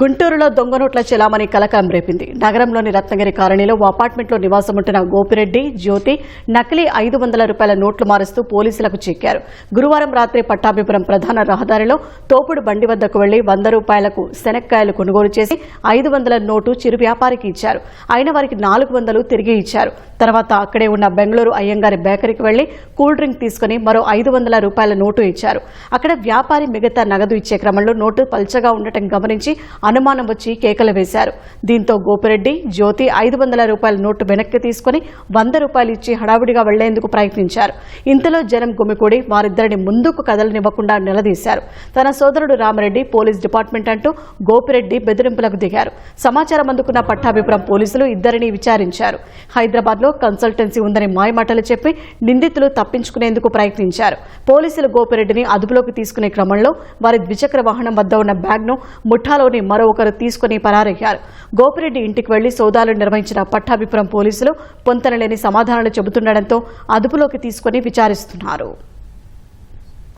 గుంటూరులో దొంగ నోట్ల చెలామణి కలకలం రేపింది. నగరంలోని రత్నగిరి కాలనీలో ఓ అపార్ట్మెంట్లో నివాసముంటున్న గోపిరెడ్డి జ్యోతి నకిలీ ఐదు వందల రూపాయల నోట్లు మారుస్తూ పోలీసులకు చిక్కారు. గురువారం రాత్రి పట్టాభిపురం ప్రధాన రహదారిలో తోపుడు బండి వద్దకు వెళ్ళి వంద రూపాయలకు శనక్కాయలు కొనుగోలు చేసి ఐదు వందల నోటు చిరు వ్యాపారికి ఇచ్చారు. అయిన వారికి నాలుగు వందలు తిరిగి ఇచ్చారు. తర్వాత అక్కడే ఉన్న బెంగళూరు అయ్యంగారి బేకరీకి వెళ్ళి కూల్ డ్రింక్ తీసుకుని మరో ఐదు వందల రూపాయల నోటు ఇచ్చారు. అక్కడ వ్యాపారి మిగతా నగదు ఇచ్చే క్రమంలో నోటు పల్చగా ఉండటం గమనించి అనుమానం వచ్చి కేకలు వేశారు. దీంతో గోపిరెడ్డి జ్యోతి ఐదు వందల రూపాయల నోటు వెనక్కి తీసుకుని వంద రూపాయలు ఇచ్చి హడావుడిగా వెళ్ళేందుకు ప్రయత్నించారు. ఇంతలో జనం గుమికూడి వారిద్దరిని ముందుకు కదలనివ్వకుండా నిలదీశారు. తన సోదరుడు రామరెడ్డి పోలీస్ డిపార్ట్మెంట్ అంటూ గోపిరెడ్డి బెదిరింపులకు దిగారు. సమాచారం అందుకున్న పట్టాభిపురం పోలీసులు ఇద్దరిని విచారించారు. హైదరాబాద్లో కన్సల్టెన్సీ ఉందని మాయమాటలు చెప్పి నిందితులు తప్పించుకునేందుకు ప్రయత్నించారు. పోలీసులు గోపిరెడ్డిని అదుపులోకి తీసుకునే క్రమంలో వారి ద్విచక్ర వాహనం వద్ద ఉన్న బ్యాగ్ను ముఠాలోని మరో ఒకరు తీసుకుని పరారయ్యారు. గోపిరెడ్డి ఇంటికి వెళ్ళి సోదాలు నిర్వహించిన పట్టాభిపురం పోలీసులు పొంతనలేని సమాధానాలు చెబుతుండటంతో అదుపులోకి తీసుకుని విచారిస్తున్నారు.